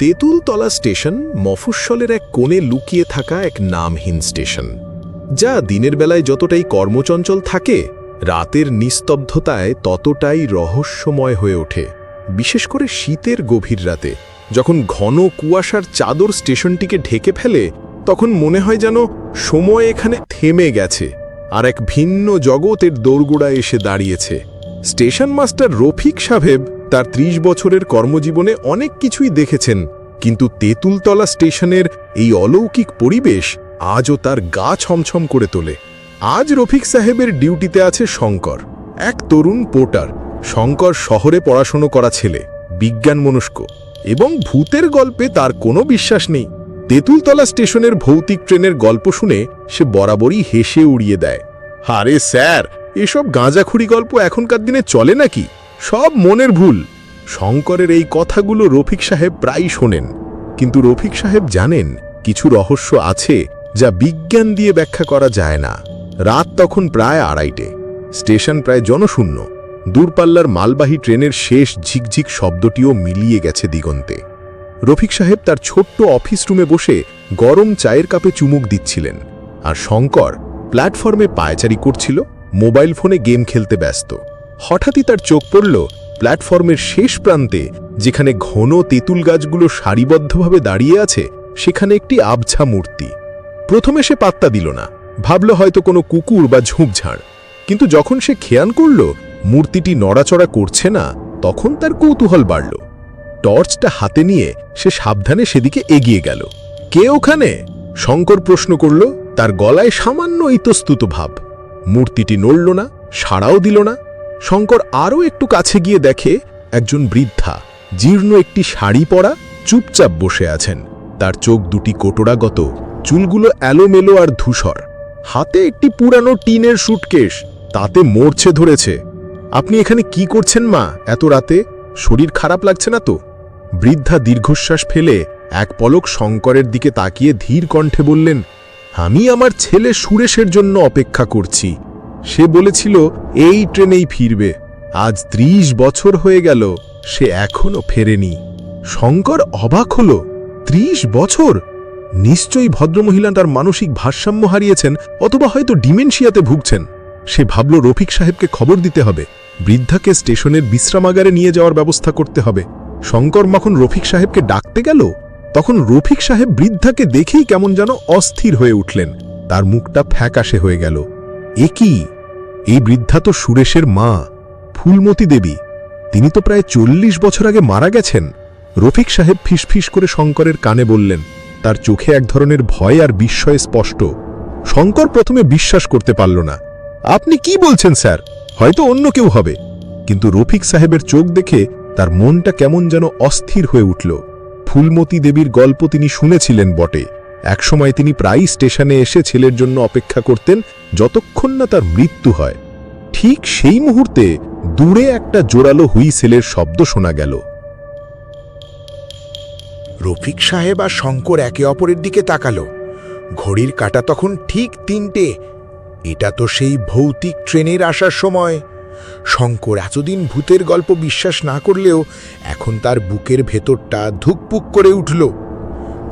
Tentultala station মফস্বলের এক কোণে লুকিয়ে থাকা এক নামহীন স্টেশন, যা দিনের বেলায় যতটাই কর্মচঞ্চল থাকে, রাতের নিস্তব্ধতায় ততটাই রহস্যময় হয়ে ওঠে, বিশেষ করে শীতের গভীর রাতে। যখন ঘন কুয়াশার চাদর স্টেশনটিকে ঢেকে ফেলে, তখন মনে হয় যেন সময় এখানে থেমে গেছে, আর এক ভিন্ন জগতের দোরগোড়ায় এসে দাঁড়িয়েছে। স্টেশন মাস্টার রফিক সাহেব তার ত্রিশ বছরের কর্মজীবনে অনেক কিছুই দেখেছেন, কিন্তু তেঁতুলতলা স্টেশনের এই অলৌকিক পরিবেশ আজও তার গা ছমছম করে তোলে। আজ রফিক সাহেবের ডিউটিতে আছে শঙ্কর, এক তরুণ পোর্টার। শঙ্কর শহরে পড়াশোনা করা ছেলে, বিজ্ঞান মনস্ক, এবং ভূতের গল্পে তার কোনো বিশ্বাস নেই। তেঁতুলতলা স্টেশনের ভৌতিক ট্রেনের গল্প শুনে সে বরাবরই হেসে উড়িয়ে দেয়। আরে স্যার, এসব গাঁজাখুরি গল্প এখনকার দিনে চলে নাকি? সব মনের ভুল। শঙ্করের এই কথাগুলো রফিক সাহেব প্রায়ই শোনেন। কিন্তু রফিক সাহেব জানেন, কিছু রহস্য আছে যা বিজ্ঞান দিয়ে ব্যাখ্যা করা যায় না। রাত তখন প্রায় আড়াইটে। স্টেশন প্রায় জনশূন্য। দূরপাল্লার মালবাহী ট্রেনের শেষ ঝিকঝিক শব্দটিও মিলিয়ে গেছে দিগন্তে। রফিক সাহেব তার ছোট্ট অফিস রুমে বসে গরম চায়ের কাপে চুমুক দিচ্ছিলেন। আর শঙ্কর প্ল্যাটফর্মে পায়চারি করছিল, মোবাইল ফোনে গেম খেলতে ব্যস্ত। হঠাৎই তার চোখ পড়ল প্ল্যাটফর্মের শেষ প্রান্তে, যেখানে ঘন তেঁতুল গাছগুলো সারিবদ্ধভাবে দাঁড়িয়ে আছে, সেখানে একটি আবছা মূর্তি। প্রথমে সে পাত্তা দিল না, ভাবল হয়তো কোনো কুকুর বা ঝোঁপঝাড়। কিন্তু যখন সে খেয়াল করল মূর্তিটি নড়াচড়া করছে না, তখন তার কৌতূহল বাড়ল। টর্চটা হাতে নিয়ে সে সাবধানে সেদিকে এগিয়ে গেল। কে ওখানে? শঙ্কর প্রশ্ন করল, তার গলায় সামান্য ইতস্তুত ভাব। মূর্তিটি নড়ল না, সাড়াও দিল না শঙ্কর আরও একটু কাছে গিয়ে দেখে একজন বৃদ্ধা, জীর্ণ একটি শাড়ি পরা, চুপচাপ বসে আছেন। তার চোখ দুটি কোটরাগত, চুলগুলো এলোমেলো আর ধূসর। হাতে একটি পুরানো টিনের সুটকেশ তাতে মরছে ধরেছে। আপনি এখানে কি করছেন মা, এত রাতে? শরীর খারাপ লাগছে না তো? বৃদ্ধা দীর্ঘশ্বাস ফেলে এক পলক শঙ্করের দিকে তাকিয়ে ধীর কণ্ঠে বললেন, আমি আমার ছেলে সুরেশের জন্য অপেক্ষা করছি। সে বলেছিল, এই ট্রেনেই ফিরবে। আজ ত্রিশ বছর হয়ে গেল, সে এখনও ফেরেনি। শঙ্কর অবাক হল, ত্রিশ বছর? নিশ্চয়ই ভদ্রমহিলা তার মানসিক ভারসাম্য হারিয়েছেন, অথবা হয়তো ডিমেনশিয়াতে ভুগছেন। সে ভাবল রফিক সাহেবকে খবর দিতে হবে। বৃদ্ধাকে স্টেশনের বিশ্রামাগারে নিয়ে যাওয়ার ব্যবস্থা করতে হবে। শঙ্কর যখন রফিক সাহেবকে ডাকতে গেল? তখন রফিক সাহেব বৃদ্ধাকে দেখেই কেমন যেন অস্থির হয়ে উঠলেন। তার মুখটা ফ্যাকাশে হয়ে গেল। এ এই বৃদ্ধা তো সুরেশের মা, ফুলমতি দেবী। তিনি তো প্রায় চল্লিশ বছর আগে মারা গেছেন। রফিক সাহেব ফিসফিস করে শঙ্করের কানে বললেন, তার চোখে এক ধরনের ভয় আর বিস্ময় স্পষ্ট। শঙ্কর প্রথমে বিশ্বাস করতে পারল না। আপনি কি বলছেন, স্যার? হয়তো অন্য কেউ হবে। কিন্তু রফিক সাহেবের চোখ দেখে তার মনটা কেমন যেন অস্থির হয়ে উঠল। ফুলমতি দেবীর গল্প তিনি শুনেছিলেন বটে। একসময় তিনি প্রায়ই স্টেশনে এসে ছেলের জন্য অপেক্ষা করতেন যতক্ষণ না তার মৃত্যু হয়, ঠিক সেই মুহূর্তে দূরে একটা জোরালো হুইসেলের শব্দ শোনা গেল। রফিক সাহেব আর শঙ্কর একে অপরের দিকে তাকালো। ঘড়ির কাটা তখন ঠিক তিনটে। এটা তো সেই ভৌতিক ট্রেনের আসার সময়। শঙ্কর এতদিন ভূতের গল্প বিশ্বাস না করলেও এখন তার বুকের ভেতরটা ধুকপুক করে উঠল।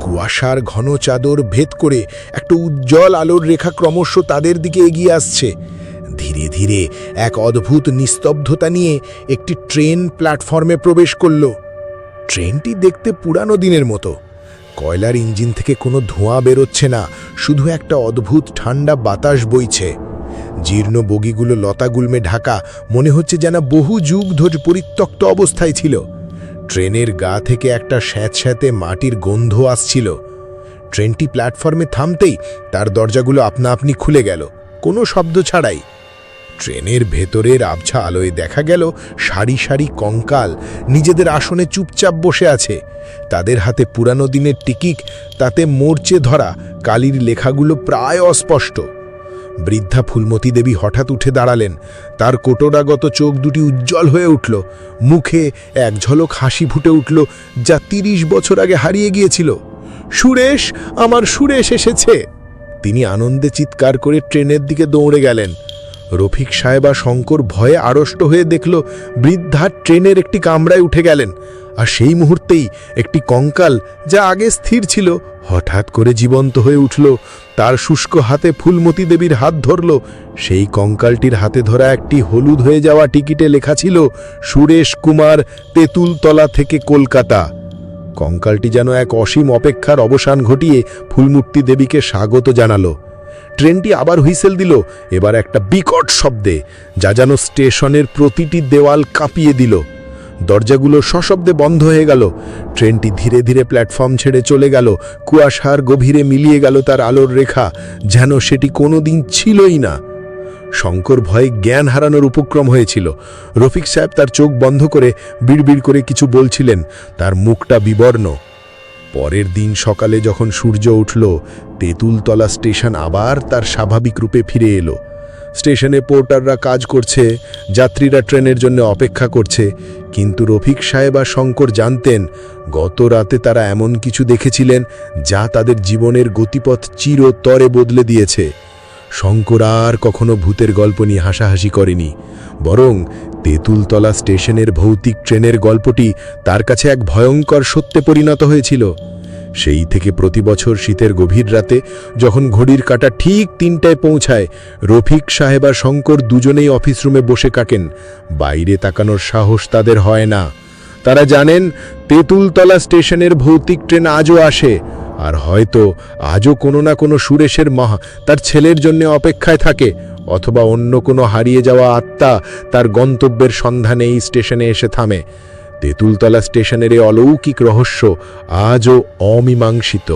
কুয়াশার ঘন চাদর ভেদ করে একটা উজ্জ্বল আলোর রেখা ক্রমশ তাদের দিকে এগিয়ে আসছে। ধীরে ধীরে এক অদ্ভুত নিস্তব্ধতা নিয়ে একটি ট্রেন প্ল্যাটফর্মে প্রবেশ করল। ট্রেনটি দেখতে পুরানো দিনের মতো। কয়লার ইঞ্জিন থেকে কোনো ধোঁয়া বেরোচ্ছে না, শুধু একটা অদ্ভুত ঠান্ডা বাতাস বইছে। জীর্ণ বগিগুলো লতাগুলমে ঢাকা, মনে হচ্ছে যেন বহু যুগ ধরে পরিত্যক্ত অবস্থায় ছিল। ট্রেনের গা থেকে একটা স্যাঁতস্যাঁতে মাটির গন্ধ আসছিল। ট্রেনটি প্ল্যাটফর্মে থামতেই তার দরজাগুলো আপনা আপনি খুলে গেল। কোনো শব্দ ছাড়াই। ট্রেনের ভেতরের আবছা আলোয় দেখা গেল সারি সারি কঙ্কাল। নিজেদের আসনে চুপচাপ বসে আছে। তাদের হাতে পুরানো দিনের টিকিক তাতে মোর্চে ধরা, কালির লেখাগুলো প্রায় অস্পষ্ট। বৃদ্ধা ফুলমতি দেবী হঠাৎ উঠে দাঁড়ালেন। তার কোটরাগত চোখ দুটি উজ্জ্বল হয়ে উঠল। মুখে এক ঝলক হাসি ফুটে উঠল, যা তিরিশ বছর আগে হারিয়ে গিয়েছিল। সুরেশ, আমার সুরেশ এসেছে। তিনি আনন্দে চিৎকার করে ট্রেনের দিকে দৌড়ে গেলেন। রফিক সাহেবা শঙ্কর ভয়ে আড়ষ্ট হয়ে দেখল বৃদ্ধা ট্রেনের একটি কামরায় উঠে গেলেন। আর সেই মুহূর্তেই একটি কঙ্কাল যা আগে স্থির ছিল, হঠাৎ করে জীবন্ত হয়ে উঠল। তার শুষ্ক হাতে ফুলমতি দেবীর হাত ধরল। সেই কঙ্কালটির হাতে ধরা একটি হলুদ হয়ে যাওয়া টিকিটে লেখা ছিল, সুরেশ কুমার, তেঁতুলতলা থেকে কলকাতা। কঙ্কালটি যেন এক অসীম অপেক্ষার অবসান ঘটিয়ে ফুলমূর্তি দেবীকে স্বাগত জানালো। ট্রেনটি আবার হুইসেল দিল, এবার একটা বিকট শব্দে, যা যেন স্টেশনের প্রতিটি দেওয়াল কাঁপিয়ে দিল। দরজাগুলো সশব্দে বন্ধ হয়ে গেল। ট্রেনটি ধীরে ধীরে প্ল্যাটফর্ম ছেড়ে চলে গেল। কুয়াশার গভীরে মিলিয়ে গেল তার আলোর রেখা, যেন সেটি কোনোদিন ছিলই না। শঙ্কর ভয়ে জ্ঞান হারানোর উপক্রম হয়েছিল। রফিক সাহেব তার চোখ বন্ধ করে বিড়বিড় করে কিছু বলছিলেন। তার মুখটা বিবর্ণ। পরের দিন সকালে যখন সূর্য উঠল, তেঁতুলতলা স্টেশন আবার তার স্বাভাবিক রূপে ফিরে এলো। স্টেশনে পোর্টাররা কাজ করছে, যাত্রীরা ট্রেনের জন্য অপেক্ষা করছে। কিন্তু রফিক সাহেব আর শঙ্কর জানতেন, গত রাতে তারা এমন কিছু দেখেছিলেন যা তাদের জীবনের গতিপথ চিরতরে বদলে দিয়েছে। শঙ্কর আর কখনো ভূতের গল্প নিয়ে হাসাহাসি করেনি, বরং তেঁতুলতলা স্টেশনের ভৌতিক ট্রেনের গল্পটি তার কাছে এক ভয়ঙ্কর সত্যে পরিণত হয়েছিল। সেই থেকে প্রতি বছর শীতের গভীর রাতে যখন ঘড়ির কাঁটা ঠিক তিনটায় পৌঁছায়, রফিক সাহেব আর শঙ্কর দুজনেই অফিস রুমে বসে কাকেন। বাইরে তাকানোর সাহস তাদের হয় না। তারা জানেন তেঁতুলতলা স্টেশনের ভৌতিক ট্রেন আজও আসে, আর হয়তো আজও কোনো না কোনো সুরেশের মহা তার ছেলের জন্য অপেক্ষায় থাকে, অথবা অন্য কোনো হারিয়ে যাওয়া আত্মা তার গন্তব্যের সন্ধানে এই স্টেশনে এসে থামে। তেঁতুলতলা স্টেশনের এ অলৌকিক রহস্য আজও অমীমাংসিত।